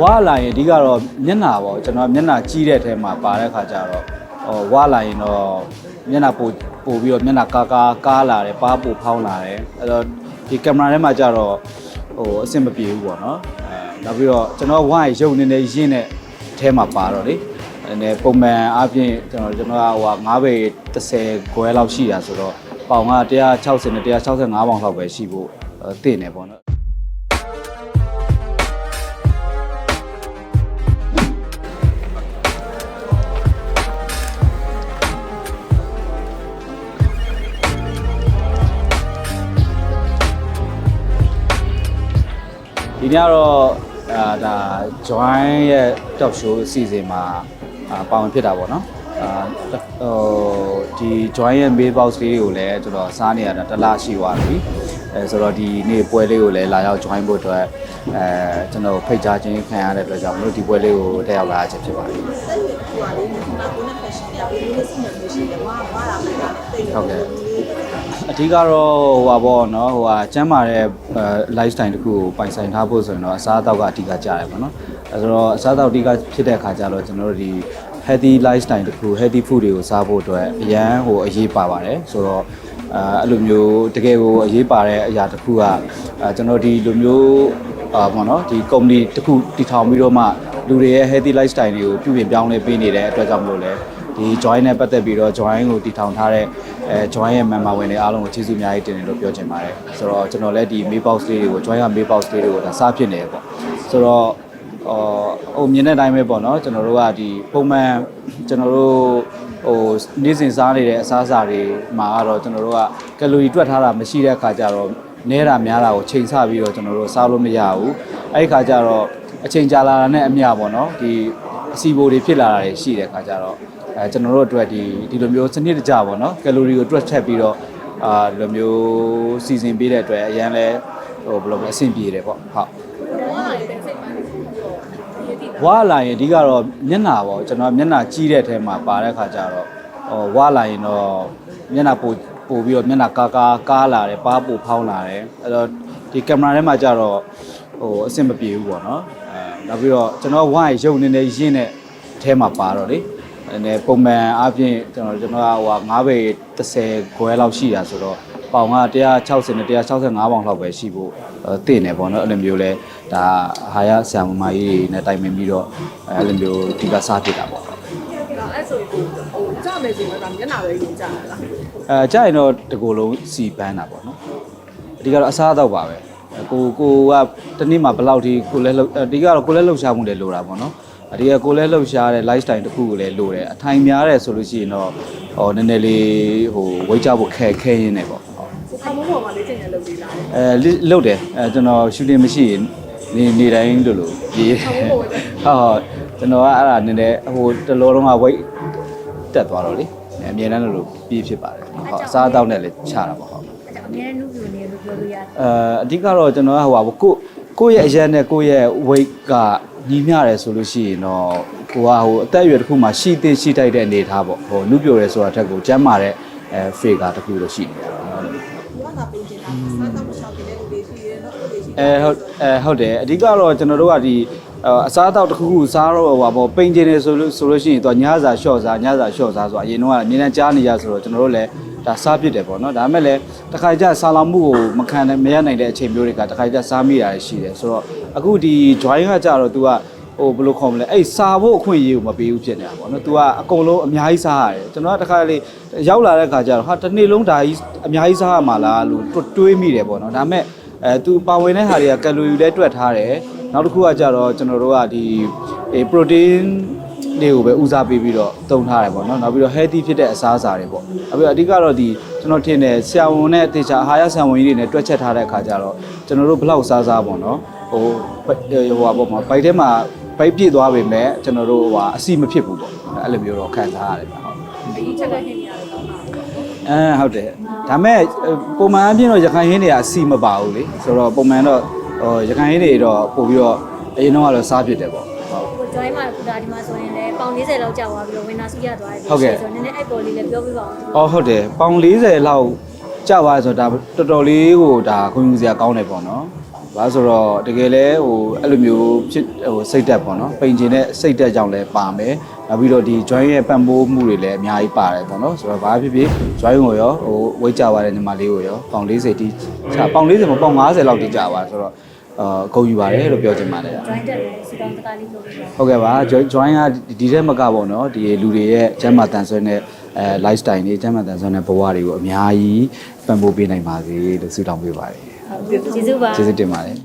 ဝါလာရင်အဓိကတော့မျက်နှာပေါ့ကျွန်တော်မျက်နှာကြီးတဲ့အထဲမှာပါတဲ့ခါကျတော့ဟိုဝါလာရင်တော့မျက်နှာပိုပိုပြီးတော့မျက်နှာကာကာကားလာတယ်ပါးပိုဖောင်းလာတယ်အဲ့တော့ဒီကင်မရာထဲမှာကျတော့ဟိုအဆင်မပြေဘူးပေါ့နော်အဲနောက်ပြီးတော့ကျွန်တော်ဝါရရုပ်နေနေရင်းတဲ့အထဲမှာပါတော့လေအဲပုံမှန်အားဖြင့်ကျွန်တော်ကျွန်တော်ကဟို9ပေ30ခွဲလောက်ရှိတာဆိုတော့ပေါင်က160နဲ့165ပေါင်လောက်ပဲရှိဖို့အဲတင့်နေပေါ့နော် ဒီနေ့ကတော့အာဒါ join ရဲ့ top show အစီအစဉ်မှာအာပါဝင်ဖြစ်တာပေါ့နော်အာဟိုဒီ join ရဲ့ mail box လေးကိုလည်းကျွန်တော်စားနေရတာတစ်လရှိသွားပြီအဲဆိုတော့ဒီနေ့ပွဲလေးကိုလည်းလာရောက် join ဖို့အတွက်အဲကျွန်တော်ဖိတ်ကြားခြင်းခံရတဲ့အတွက်ကြောင့်မလို့ဒီပွဲလေးကိုတက်ရောက်လာခြင်းဖြစ်ပါတယ်ဆက်ရွယ်ဟိုပါလေဒီမှာကိုနဲ့ fashion တွေဘယ်လိုလဲစီမံလို့ရှိတယ်ဝါဝါလာမှာတိတ်ဟုတ်ကဲ့ အဓိကတော့ဟိုပါပေါ့နော်ဟိုဟာကျမ်းမာတဲ့ lifestyle တစ်ခုကိုပိုင်ဆိုင်ထားဖို့ဆိုရင်တော့အစားအသောက်ကအဓိကကြရတယ်ပေါ့နော်အဲဆိုတော့အစားအသောက်အဓိကဖြစ်တဲ့အခါကျတော့ကျွန်တော်တို့ဒီ healthy lifestyle တစ်ခု healthy food တွေကိုစားဖို့အတွက်အရန်ဟိုအရေးပါပါတယ်ဆိုတော့အဲအဲ့လိုမျိုးတကယ်ကိုအရေးပါတဲ့အရာတစ်ခုကအဲကျွန်တော်ဒီလိုမျိုးအာပေါ့နော်ဒီ company တစ်ခုတည်ထောင်ပြီးတော့မှလူတွေရဲ့ healthy lifestyle တွေကိုပြုပြင်ပြောင်းလဲပေးနေတဲ့အတွက်ကြောင့်မလို့လဲ ဒီ join နဲ့ပတ်သက်ပြီးတော့ join ကိုတည်ထောင်ထားတဲ့အဲ join ရဲ့ member ဝင်တွေအားလုံးကိုကျေးဇူးအများကြီးတင်တယ်လို့ပြောချင်ပါတယ်ဆိုတော့ကျွန်တော်လည်းဒီ mail box လေးတွေကို join က mail box လေးတွေကိုဒါစားဖြစ်နေတယ်ပေါ့ဆိုတော့အော်ဟိုမြင်တဲ့အတိုင်းပဲပေါ့နော်ကျွန်တော်တို့ကဒီပုံမှန်ကျွန်တော်တို့ဟိုနေ့စဉ်စားနေတဲ့အစားအစာတွေမှာကတော့ကျွန်တော်တို့ကကယ်လိုရီတွက်ထားတာမရှိတဲ့အခါကျတော့နဲတာများတာကိုချိန်ဆပြီးတော့ကျွန်တော်တို့စားလို့မရဘူးအဲ့ဒီခါကျတော့အချိန်ကြာလာတာနဲ့အမျှပေါ့နော်ဒီအစီဘိုတွေဖြစ်လာတာတွေရှိတဲ့ခါကျတော့ အဲကျွန်တော်တို့အတွက်ဒီဒီလိုမျိုးစနစ်တကျပေါ့နော်ကယ်လိုရီကိုတွက်ထည့်ပြီးတော့အာဒီလိုမျိုးစီစဉ်ပေးတဲ့အတွက်အရန်လဲဟိုဘယ်လိုလဲအဆင်ပြေတယ်ပေါ့ဟုတ်ဝါလာရင်အဓိကတော့မျက်နှာပေါ့ကျွန်တော်မျက်နှာကြီးတဲ့အထဲမှာပါတဲ့ခါကျတော့ဟိုဝါလာရင်တော့မျက်နှာပိုပိုပြီးတော့မျက်နှာကာကာကားလာတယ်ပါးပိုဖောင်းလာတယ်အဲ့တော့ဒီကင်မရာထဲမှာကျတော့ဟိုအဆင်မပြေဘူးပေါ့နော်အဲနောက်ပြီးတော့ကျွန်တော်ဝါရရုပ်နေနေရင်းတဲ့အထဲမှာပါတော့လေ အဲပုံမှန်အားဖြင့်ကျွန်တော်ကျွန်တော်ကဟို9ပေ30ခွဲလောက်ရှိတာဆိုတော့ပေါင်က160နဲ့165ပေါင်လောက်ပဲရှိဖို့တင့်နေပေါ့နော်အဲ့လိုမျိုးလဲဒါဟာရဆံမမကြီးတွေနဲ့တိုင်ပင်ပြီးတော့အဲ့လိုမျိုးဒီကစားဖြစ်တာပေါ့အဲ့ဆိုကိုဟိုကြောက်နေစီမှာမျက်နှာပဲယူကြတာလားအဲကြာရင်တော့တကူလုံးစီပန်းတာပေါ့နော်အဓိကတော့အစားအသောက်ပါပဲအဲကိုကိုကတနေ့မှာဘယ်လောက်ထိကိုလဲလှုပ်အဓိကတော့ကိုလဲလှုပ်ရှားမှုတွေလိုတာပေါ့နော် အဓိကကိုလဲလှုပ်ရှားတဲ့ lifestyle တစ်ခုကိုလည်းလိုတယ်အထိုင်များတယ်ဆိုလို့ရှိရင်တော့ဟောနည်းနည်းလေးဟိုဝိတ်ကြဖို့ခဲခဲရင်းနေပေါ့ဟုတ်ကိုခမုန်းပေါ်မှာလေ့ကျင့်ရလုပ်သေးလားအဲလိလုတ်တယ်အဲကျွန်တော်ရှူတင်မရှိရင်နေနေတိုင်းလို့လို့ပြေးဟုတ်ဟုတ်ကျွန်တော်ကအဲ့ဒါနည်းနည်းဟိုတလောလုံးက weight တက်သွားတော့လေအမြဲတမ်းလို့လို့ပြေးဖြစ်ပါတယ်ဟုတ်အစားအသောက်နဲ့လည်းချတာပေါ့ဟုတ်အဲ့ဒါအများနုပြနေလို့ပြောလို့ရတယ်အဲအဓိကတော့ကျွန်တော်ကဟိုပါကိုကိုယ့်ရဲ့အရက်နဲ့ကိုယ့်ရဲ့ weight က ညီမျှတယ်ဆိုလို့ရှိရင်တော့ကိုကဟိုအသက်အရွယ်တစ်ခုမှရှိသေးရှိထိုက်တဲ့အနေထားပေါ့ဟိုနုပြိုရဲဆိုတာတက်ကိုကျမ်းမာတဲ့အဲ figure တစ်ခုလို့ရှိနေတာဟုတ်ဝါလာပင်ကျင်တာစားတော့မရှောက်တဲ့လူတွေရှိတယ်နော်လူတွေရှိအဲဟုတ်အဲဟုတ်တယ်အဓိကတော့ကျွန်တော်တို့ကဒီအစားအသောက်တစ်ခုခုစားတော့ဟိုပါပေါ့ပိန်ကျင်နေဆိုလို့ဆိုလို့ရှိရင်တော့ညစာလျှော့စားညစာလျှော့စားဆိုအရင်တော့ကအမြင်နဲ့ကြားနေရဆိုတော့ကျွန်တော်တို့လည်းဒါစားဖြစ်တယ်ပေါ့နော်ဒါပေမဲ့လည်းတစ်ခါကြဆာလောင်မှုကိုမခံနိုင်မရနိုင်တဲ့အချိန်မျိုးတွေကတစ်ခါကြစားမိတာရှိတယ်ဆိုတော့ အခုဒီ join ကကြတော့ तू ကဟိုဘယ်လိုခေါ်မလဲအဲ့စားဖို့အခွင့်အရေးကိုမပေးဘူးဖြစ်နေတာပေါ့နော် तू ကအကုန်လုံးအများကြီးစားရတယ်ကျွန်တော်ကတစ်ခါလေရောက်လာတဲ့ခါကျတော့ဟာတစ်နေ့လုံးဒါကြီးအများကြီးစားရမှာလားလို့တွေးမိတယ်ပေါ့နော်ဒါပေမဲ့အဲသူပါဝင်တဲ့ဟာတွေကကယ်လိုရီလည်းတွက်ထားတယ်နောက်တစ်ခုကကြတော့ကျွန်တော်တို့ကဒီအေ protein တွေကိုပဲဦးစားပေးပြီးတော့တုံထားတယ်ပေါ့နော်နောက်ပြီးတော့ healthy ဖြစ်တဲ့အစားအစာတွေပေါ့နောက်ပြီးတော့အဓိကတော့ဒီကျွန်တော်ထင်တယ်ဆရာဝန်နဲ့တေချာအာဟာရဆရာဝန်ကြီးတွေနဲ့တွက်ချက်ထားတဲ့အခါကျတော့ကျွန်တော်တို့ဘလောက်စားစားပေါ့နော် ဟိုဟိုဟာပေါ့မှာဘိုက်ထဲမှာဘိုက်ပြည့်သွားပေမဲ့ကျွန်တော်တို့ဟိုဟာအစီမဖြစ်ဘူးပေါ့အဲ့လိုမျိုးတော့ခံစားရတယ်ဗျဟုတ်အရင်ချက်တဲ့ဟင်းနေရတယ်တော့အဲဟုတ်တယ်ဒါမဲ့ပုံမှန်အပြင်တော့ရခိုင်ဟင်းတွေကအစီမပါဘူးလေဆိုတော့ပုံမှန်တော့ဟိုရခိုင်ဟင်းတွေတော့ပို့ပြီးတော့အရင်တော့ကတော့စားဖြစ်တယ်ပေါ့ဟုတ်ဟို join မှာကုတာဒီမှာဆိုရင်လည်းပေါင်40လောက်ကြာသွားပြီးတော့ဝင်နာစုရသွားတယ်ဟုတ်ကဲ့ဆိုတော့နည်းနည်းအဲ့ပေါ်လေးလည်းပြောပြပါဦးအော်ဟုတ်တယ်ပေါင်40လောက်ကြာသွားတယ်ဆိုတော့ဒါတော်တော်လေးကိုဒါခွင့်ယူစရာကောင်းတယ်ပေါ့နော်ဟ ဘာလို့ဆိုတော့တကယ်လဲဟိုအဲ့လိုမျိုးဖြစ်ဟိုစိတ်တက်ပေါ့နော်ပိန်ချင်တဲ့စိတ်တက်ကြောင့်လဲပါမယ်နောက်ပြီးတော့ဒီ join ရဲ့ပံ့ပိုးမှုတွေလည်းအများကြီးပါတယ်ပေါ့နော်ဆိုတော့ဘာဖြစ်ဖြစ် join ကိုရောဟိုဝိတ်ကြပါတဲ့ညီမလေးကိုရောပေါင်40တိချပေါင်40မပေါင်50လောက်တိကြပါဆိုတော့အာဂုဏ်ယူပါတယ်လို့ပြောချင်ပါတယ် join တက်တယ်စီတောင်းတကားလေးလုပ်ပြီးတော့ဟုတ်ကဲ့ပါ join join ကဒီတဲ့မကပေါ့နော်ဒီလူတွေရဲ့ကျမ်းမာတန်ဆွမ်းတဲ့အဲ lifestyle တွေကျမ်းမာတန်ဆွမ်းတဲ့ဘဝတွေကိုအများကြီးပံ့ပိုးပေးနိုင်ပါစေလို့ဆုတောင်းပေးပါတယ် ကျေးဇူးပါကျေးဇူးတင်ပါတယ်